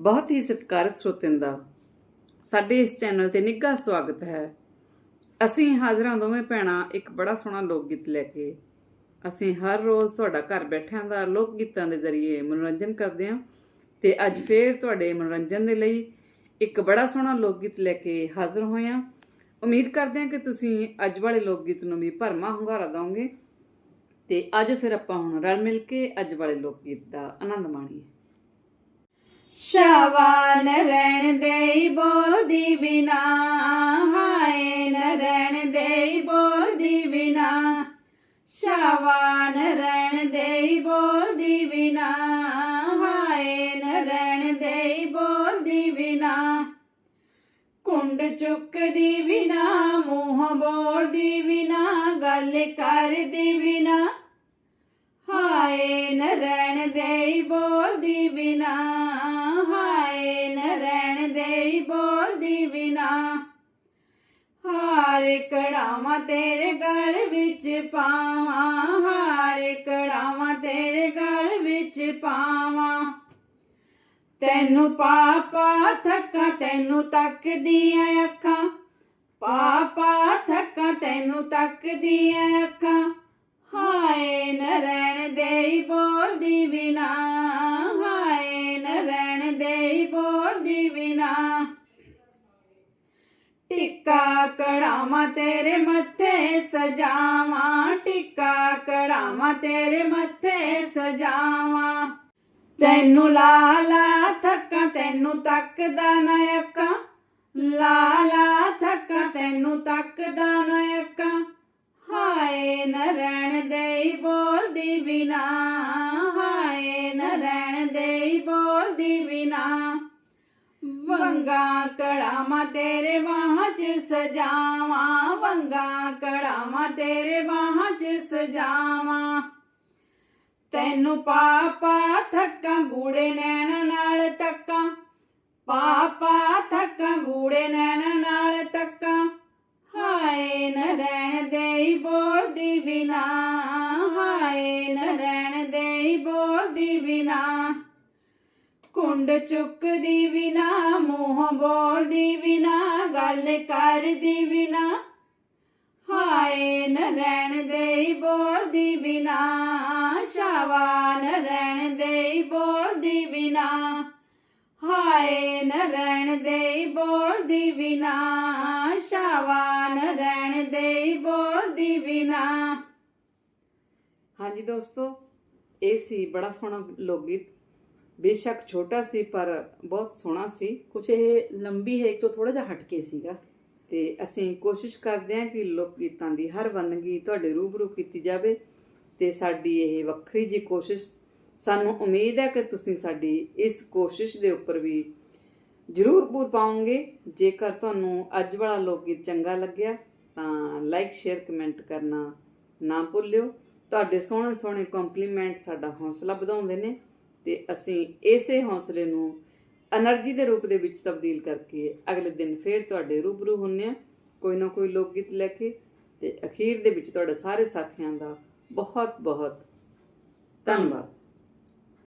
ਬਹੁਤ ਹੀ ਸਤਿਕਾਰਤ ਸਰੋਤਿਆਂ ਦਾ। ਸਾਡੇ ਇਸ ਚੈਨਲ ਤੇ ਨਿੱਘਾ ਸਵਾਗਤ ਹੈ। ਅਸੀਂ ਹਾਜ਼ਰਾਂ ਦੋਵੇਂ ਭੈਣਾਂ ਇੱਕ ਬੜਾ ਸੋਹਣਾ ਲੋਕ ਗੀਤ ਲੈ ਕੇ। ਅਸੀਂ ਹਰ ਰੋਜ਼ ਤੁਹਾਡਾ ਘਰ ਬੈਠਿਆਂ ਦਾ ਲੋਕ ਗੀਤਾਂ ਦੇ ਜ਼ਰੀਏ ਮਨੋਰੰਜਨ ਕਰਦੇ ਹਾਂ ਤੇ ਅੱਜ ਫੇਰ ਤੁਹਾਡੇ ਮਨੋਰੰਜਨ ਦੇ ਲਈ ਇੱਕ ਬੜਾ ਸੋਹਣਾ ਲੋਕ ਗੀਤ ਲੈ ਕੇ ਹਾਜ਼ਰ ਹੋਏ ਹਾਂ। ਉਮੀਦ ਕਰਦੇ ਹਾਂ ਕਿ ਤੁਸੀਂ ਅੱਜ ਵਾਲੇ ਲੋਕ ਗੀਤ ਨੂੰ ਵੀ ਭਰਮਾ ਹੁੰਗਾਰਾ ਦਿਓਗੇ। ਤੇ ਅੱਜ ਫਿਰ ਆਪਾਂ ਹੁਣ ਰਲ ਮਿਲ ਕੇ ਅੱਜ ਵਾਲੇ ਲੋਕ ਗੀਤ ਦਾ ਆਨੰਦ ਮਾਣੀਏ। ਸ਼ਵਾਨ ਰਹਿਣ ਦੇਈ ਬੋਲਦੀ ਬਿਨਾ, ਹਾਏ ਨ ਦੇਈ ਬੋਲਦੀ ਬਿਨਾ। ਸ਼ਵਾਨ ਰਹਿਣ ਦੇਈ ਬੋਲਦੀ ਬਿਨਾ, ਹਾਏ ਨ ਦੇਈ ਬੋਲਦੀ ਬਿਨਾ। ਕੁੰਡ ਚੁੱਕਦੀ ਬਿਨਾ, ਮੂੰਹ ਬੋਲਦੀ ਬਿਨਾ, ਗੱਲ ਕਰਦੀ ਬਿਨਾ। ਹਾਏ ਨ ਦੇਈ ਬੋਲਦੀ ਬਿਨਾ। ਰਹਿਣ ਬੋਲਦੀ ਬਿਨਾ। ਹਾਰ ਕੜਾਵਾਂ ਤੇਰੇ ਗਲ ਵਿੱਚ ਪਾਵਾਂ। ਹਾਰ ਕੜਾਵਾਂ ਤੇਰੇ ਗਲ ਵਿੱਚ ਪਾਵਾਂ। ਤੈਨੂੰ ਪਾਪਾ ਥੱਕਾ, ਤੈਨੂੰ ਤੱਕਦੀਆਂ ਅੱਖਾਂ। ਪਾਪਾ ਥੱਕਾ, ਤੈਨੂੰ ਤੱਕਦੀਆਂ ਟਿੱਕਾ ਕੜਾਵਾਂ ਤੇਰੇ ਮੱਥੇ ਸਜਾਵਾਂ, ਟਿੱਕਾ ਕੜਾਵਾਂ ਤੇਰੇ ਮੱਥੇ ਸਜਾਵਾਂ। ਤੈਨੂੰ ਲਾਲਾ ਥੱਕਾਂ, ਤੈਨੂੰ ਤੱਕਦਾ ਨਾ ਅੱਖਾਂ। ਲਾਲਾ ਥੱਕਾਂ, ਤੈਨੂੰ ਤੱਕਦਾ ਨਾ ਅੱਖਾਂ। ਹਾਏ ਨ ਰਹਿਣ ਦੇਈ ਬੋਲਦੀ ਬਿਨਾ, ਹਾਏ ਨ ਰਹਿਣ ਦੇਈ ਬੋਲਦੀ ਬਿਨਾ। ਵੰਗਾ ਕੜਾਵਾਂ ਤੇਰੇ ਬਾਹਾਂ 'ਚ ਸਜਾਵਾਂ, ਵੰਗਾ ਕੜਾਵਾਂ ਤੇਰੇ ਬਾਹਾਂ 'ਚ ਸਜਾਵਾਂ। ਤੈਨੂੰ ਪਾਪਾ ਥੱਕਾਂ ਗੂੜੇ ਨੈਣ ਨਾਲ ਤੱਕਾਂ, ਪਾਪਾ ਥੱਕਾਂ ਗੂੜੇ ਨੈਣ ਨਾਲ ਤੱਕਾਂ। ਹਾਏ ਨ ਰਹਿਣ ਦੇਈ ਬੋਲਦੀ ਬਿਨਾ, ਹਾਏ ਨ ਰਹਿਣ ਦੇਈ ਬੋਲਦੀ ਬਿਨਾ। ਕੁੰਡ ਚੁੱਕਦੀ ਬਿਨਾ, ਮੂੰਹ ਬੋਲਦੀ ਬਿਨਾ, ਗੱਲ ਕਰਦੀ ਬਿਨਾ, ਹਾਏ ਨ ਰਹਿਣ ਦੇਈ ਬੋਲਦੀ ਬਿਨਾ ਸ਼ਾਵਾਨ ਰਹਿਣ ਦੇਈ ਬੋਲਦੀ ਬਿਨਾ, ਹਾਏ ਨ ਰਹਿਣ ਦੇਈ ਬੋਲਦੀ ਬਿਨਾ ਸ਼ਾਵਾਨ ਰਹਿਣ ਦੇਈ ਬੋਲਦੀ ਬਿਨਾ। ਹਾਂਜੀ ਦੋਸਤੋ, ਇਹ ਸੀ ਬੜਾ ਸੋਹਣਾ ਲੋਕ ਗੀਤ। ਬੇਸ਼ੱਕ ਛੋਟਾ ਸੀ ਪਰ ਬਹੁਤ ਸੋਹਣਾ ਸੀ ਕੁਛ ਇਹ ਲੰਬੀ ਹੈ ਇੱਕ ਤੋਂ ਥੋੜਾ ਜਿਹਾ ਹਟ ਕੇ ਸੀਗਾ ਤੇ ਅਸੀਂ ਕੋਸ਼ਿਸ਼ ਕਰਦੇ ਹਾਂ ਕਿ ਲੋਕ ਗੀਤਾਂ ਦੀ ਹਰ ਵੰਨਗੀ ਤੁਹਾਡੇ ਰੂਬਰੂ ਕੀਤੀ ਜਾਵੇ ਤੇ ਸਾਡੀ ਇਹ ਵੱਖਰੀ ਜੀ ਕੋਸ਼ਿਸ਼ ਸਾਨੂੰ ਉਮੀਦ ਹੈ ਕਿ ਤੁਸੀਂ ਸਾਡੀ ਇਸ ਕੋਸ਼ਿਸ਼ ਦੇ ਉੱਪਰ ਵੀ ਜ਼ਰੂਰ ਪੂਰ ਪਾਉਂਗੇ ਜੇਕਰ ਤੁਹਾਨੂੰ ਅੱਜ ਵਾਲਾ ਲੋਕ ਗੀਤ ਚੰਗਾ ਲੱਗਿਆ ਤਾਂ ਲਾਈਕ ਸ਼ੇਅਰ ਕਮੈਂਟ ਕਰਨਾ ਨਾ ਭੁੱਲਿਓ ਤੁਹਾਡੇ ਸੋਹਣੇ ਸੋਹਣੇ ਕੰਪਲੀਮੈਂਟ ਸਾਡਾ ਹੌਸਲਾ ਵਧਾਉਂਦੇ ਨੇ ਤੇ ਅਸੀਂ ਇਸੇ ਹੌਸਲੇ ਨੂੰ એનર્ਜੀ ਦੇ ਰੂਪ ਦੇ ਵਿੱਚ ਤਬਦੀਲ ਕਰਕੇ ਅਗਲੇ ਦਿਨ ਫੇਰ ਤੁਹਾਡੇ ਰੂਬਰੂ ਹੁੰਨੇ ਆ, ਕੋਈ ਨਾ ਕੋਈ ਲੋਕ ਗੀਤ ਲੈ ਕੇ ਤੇ ਅਖੀਰ ਦੇ ਵਿੱਚ ਤੁਹਾਡੇ ਸਾਰੇ ਸਾਥੀਆਂ ਦਾ ਬਹੁਤ ਬਹੁਤ ਧੰਨਵਾਦ।